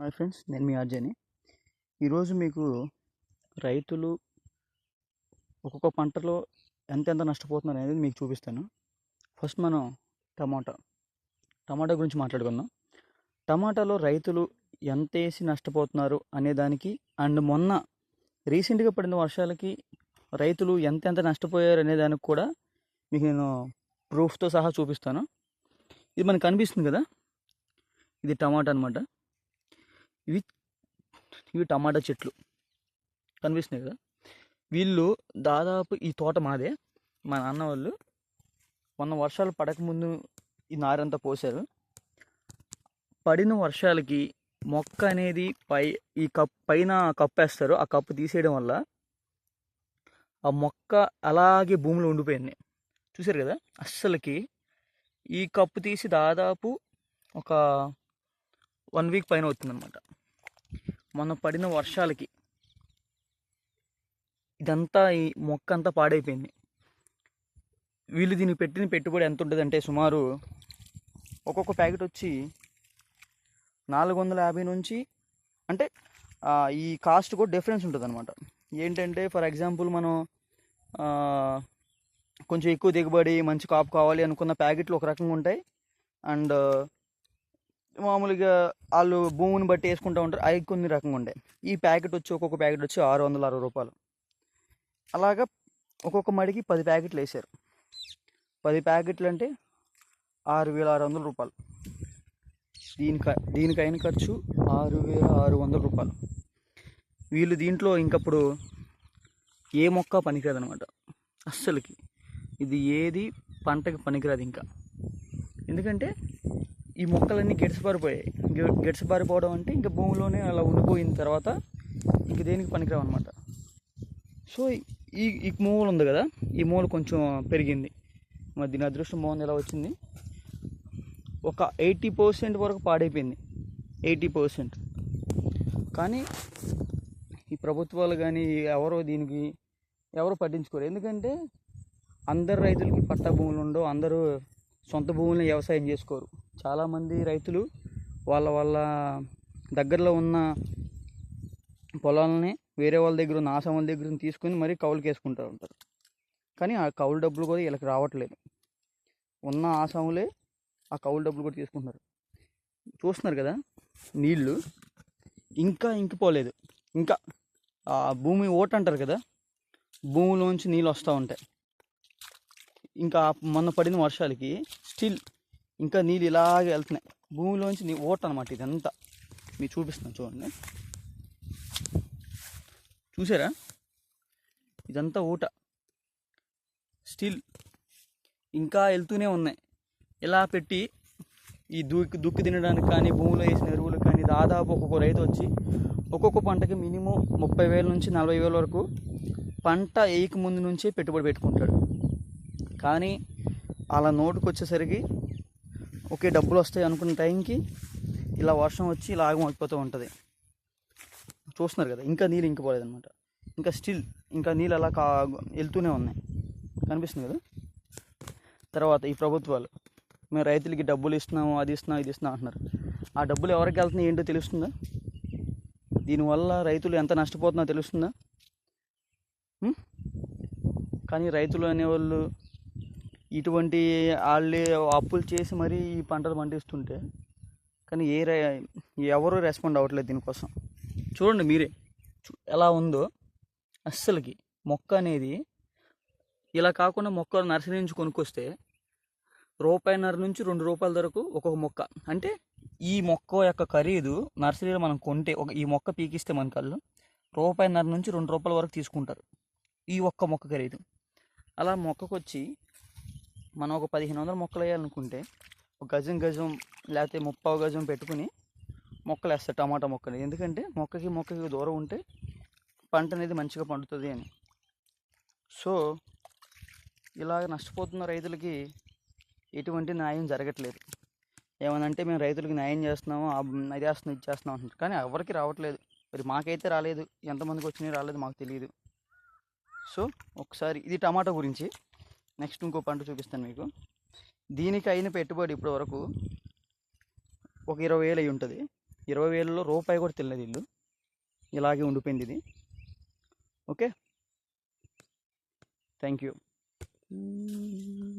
Hi friends నేను మీ ఆర్జేని. ఈరోజు మీకు రైతులు ఒక్కొక్క పంటలో ఎంతెంత నష్టపోతున్నారు అనేది మీకు చూపిస్తాను. ఫస్ట్ మనం టమాటా టమాటా గురించి మాట్లాడుకుందాం. టమాటాలో రైతులు ఎంత వేసి నష్టపోతున్నారు అనే దానికి అండ్ మొన్న రీసెంట్గా పడిన వర్షాలకి రైతులు ఎంతెంత నష్టపోయారు అనే దానికి కూడా మీకు నేను ప్రూఫ్తో సహా చూపిస్తాను. ఇది మనకు కనిపిస్తుంది కదా? ఇది టమాటా అనమాట ఇవి ఇవి టమాటా చెట్లు. కనిపిస్తున్నాయి కదా? వీళ్ళు దాదాపు ఈ తోట మాదే. మా నాన్న వాళ్ళు మొన్న వర్షాలు పడకముందు ఈ నారంతా పోసారు పడిన వర్షాలకి మొక్క అనేది పై ఈ కప్ పైన కప్పేస్తారు. ఆ కప్పు తీసేయడం వల్ల ఆ మొక్క అలాగే భూమిలో ఉండిపోయింది. చూసారు కదా? అస్సలకి ఈ కప్పు తీసి దాదాపు ఒక వన్ వీక్ పైన అవుతుందన్నమాట. మొన్న పడిన వర్షాలకి. ఇదంతా ఈ మొక్క అంతా పాడైపోయింది. వీళ్ళు దీనికి పెట్టిన పెట్టుబడి ఎంత ఉంటుంది అంటే సుమారు ఒక్కొక్క ప్యాకెట్ వచ్చి నాలుగు వందల యాభై నుంచి అంటే ఈ కాస్ట్ కూడా డిఫరెన్స్ ఉంటుంది అనమాట ఏంటంటే ఫర్ ఎగ్జాంపుల్ మనం కొంచెం ఎక్కువ దిగుబడి మంచి కాపు కావాలి అనుకున్న ప్యాకెట్లు ఒక రకంగా ఉంటాయి. అండ్ మామూలుగా వాళ్ళు భూమిని బట్టి వేసుకుంటూ ఉంటారు. అవి కొన్ని రకంగా ఉంటాయి. ఈ ప్యాకెట్ వచ్చి ఒక్కొక్క ప్యాకెట్ వచ్చి ఆరు వందల అరవై రూపాయలు. అలాగా ఒక్కొక్క మడికి పది ప్యాకెట్లు వేసారు పది ప్యాకెట్లు అంటే ఆరు వేల ఆరు వందల రూపాయలు. దీనికి దీనికైన ఖర్చు ఆరు వేల ఆరు వందల రూపాయలు. వీళ్ళు దీంట్లో ఇంకప్పుడు ఏ మొక్క పనికిరాదు అనమాట అస్సలకి. ఇది ఏది పంటకి పనికిరాదు ఇంకా. ఎందుకంటే ఈ మొక్కలన్నీ గెడిసిపారిపోయాయి. గెడిసిపారిపోవడం అంటే ఇంకా భూమిలోనే అలా ఉండిపోయిన తర్వాత ఇంక దేనికి పనికిరావు అనమాట సో ఈ ఈ మూల ఉంది కదా ఈ మూల కొంచెం పెరిగింది. మరి దీని అదృష్టం బాగుంది ఎలా వచ్చింది? ఒక ఎయిటీ పర్సెంట్ వరకు పాడైపోయింది. Eighty percent. కానీ ఈ ప్రభుత్వాలు కానీ ఎవరో దీనికి ఎవరు పట్టించుకోరు. ఎందుకంటే అందరు రైతులకి పట్టా భూములు ఉండవు అందరూ సొంత భూములను వ్యవసాయం చేసుకోరు. చాలామంది రైతులు వాళ్ళ వాళ్ళ దగ్గరలో ఉన్న పొలాలని వేరే వాళ్ళ దగ్గర ఉన్న ఆసాముల దగ్గర తీసుకుని మరీ కౌలుకి వేసుకుంటూ ఉంటారు. కానీ ఆ కౌలు డబ్బులు కూడా వీళ్ళకి రావట్లేదు. ఉన్న ఆసాములే ఆ కౌలు డబ్బులు కూడా తీసుకుంటున్నారు. చూస్తున్నారు కదా నీళ్ళు ఇంకా ఇంకిపోలేదు. ఇంకా ఆ భూమి ఓట అంటారు కదా భూమిలోంచి నీళ్ళు వస్తూ ఉంటాయి. ఇంకా మొన్న పడిన వర్షాలకి స్టిల్ ఇంకా నీళ్ళు ఇలాగే వెళ్తున్నాయి. భూమిలోంచి నీ ఓట అనమాట ఇదంతా. మీకు చూపిస్తున్నాను చూడండి. చూసారా? ఇదంతా ఊట. స్టిల్. ఇంకా వెళ్తూనే ఉన్నాయి. ఇలా పెట్టి ఈ దుక్కి దుక్కి తినడానికి కానీ భూమిలో వేసిన ఎరువులు కానీ దాదాపు ఒక్కొక్క రైతు వచ్చి ఒక్కొక్క పంటకి మినిమం ముప్పై వేల నుంచి నలభై వేల వరకు పంట వేయక ముందు నుంచే పెట్టుబడి పెట్టుకుంటాడు. కానీ అలా నోటుకు వచ్చేసరికి ఓకే డబ్బులు వస్తాయి అనుకున్న టైంకి ఇలా వర్షం వచ్చి ఇలా అయిపోతూ ఉంటుంది. చూస్తున్నారు కదా ఇంకా నీళ్ళు ఇంకిపోలేదన్నమాట ఇంకా స్టిల్ ఇంకా నీళ్ళు అలా కా వెళ్తూనే ఉన్నాయి. కనిపిస్తుంది కదా? తర్వాత ఈ ప్రభుత్వాలు మేము రైతులకి డబ్బులు ఇస్తున్నాము అది ఇస్తున్నాం ఇది ఇస్తున్నాం అంటున్నారు. ఆ డబ్బులు ఎవరికి వెళ్తున్నాయి ఏంటో తెలుస్తుందా? దీనివల్ల రైతులు ఎంత నష్టపోతున్నారో తెలుస్తుందా? కానీ రైతులు అనేవాళ్ళు ఇటువంటి వాళ్ళు అప్పులు చేసి మరీ ఈ పంటలు పండిస్తుంటే కానీ ఏ ఎవరు రెస్పాండ్ అవ్వట్లేదు దీనికోసం. చూడండి మీరే చూ- ఎలా ఉందో అస్సలకి మొక్క అనేది ఇలా కాకుండా మొక్కలు నర్సరీ నుంచి కొనుక్కొస్తే రూపాయిన్నర నుంచి రెండు రూపాయల వరకు ఒక్కొక్క మొక్క. అంటే ఈ మొక్క యొక్క ఖరీదు నర్సరీలో మనం కొంటే ఒక ఈ మొక్క పీకిస్తే మన కళ్ళు రూపాయిన్నర నుంచి రెండు రూపాయల వరకు తీసుకుంటారు ఈ ఒక్క మొక్క ఖరీదు. అలా మొక్కకు వచ్చి మనం ఒక పదిహేను వందల మొక్కలు వేయాలనుకుంటే ఒక గజం గజం లేకపోతే ముప్పావు గజం పెట్టుకుని మొక్కలు వేస్తారు టమాటా మొక్కలు. ఎందుకంటే మొక్కకి మొక్కకి దూరం ఉంటే పంట అనేది మంచిగా పండుతుంది అని. సో ఇలాగ నష్టపోతున్న రైతులకి ఎటువంటి న్యాయం జరగట్లేదు. ఏమనంటే మేము రైతులకి న్యాయం చేస్తున్నాము ఆ అది చేస్తున్నాం ఇది చేస్తున్నాం అంటున్నారు. కానీ ఎవరికి రావట్లేదు. మరి మాకైతే రాలేదు. ఎంతమందికి వచ్చినాయి రాలేదు మాకు తెలియదు. సో ఒకసారి ఇది టమాటా గురించి. నెక్స్ట్ ఇంకో పంట చూపిస్తాను మీకు. దీనికి అయిన పెట్టుబడి ఇప్పటి వరకు ఒక ఇరవై వేలు అయి ఉంటుంది. ఇరవై వేలలో రూపాయి కూడా తెలియదు ఇల్లు. ఇలాగే ఉండిపోయింది ఇది. ఓకే? Thank you.